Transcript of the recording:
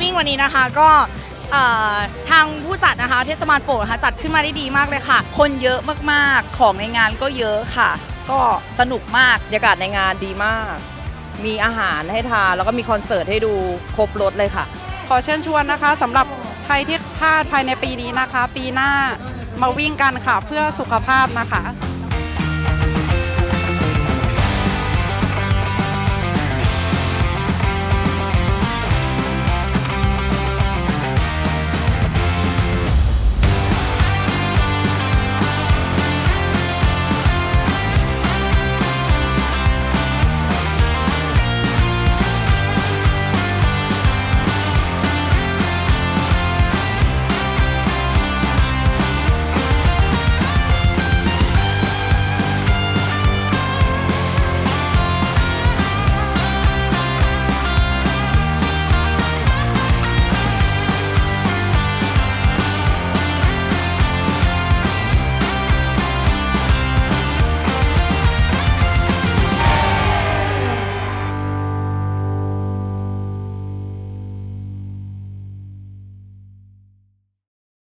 วิ่งวันนี้นะคะก็ทางผู้จัดนะคะ เทศบาลโป่งนะคะจัดขึ้นมาได้ดีมากเลยค่ะ คนเยอะมากๆของในงานก็เยอะค่ะ ก็สนุกมากบรรยากาศในงานดีมาก มีอาหารให้ทานแล้วก็มีคอนเสิร์ตให้ดูครบรถเลยค่ะ ขอเชิญชวนนะคะสำหรับใครที่พลาดภายในปีนี้นะคะ ปีหน้ามาวิ่งกันค่ะเพื่อสุขภาพนะคะ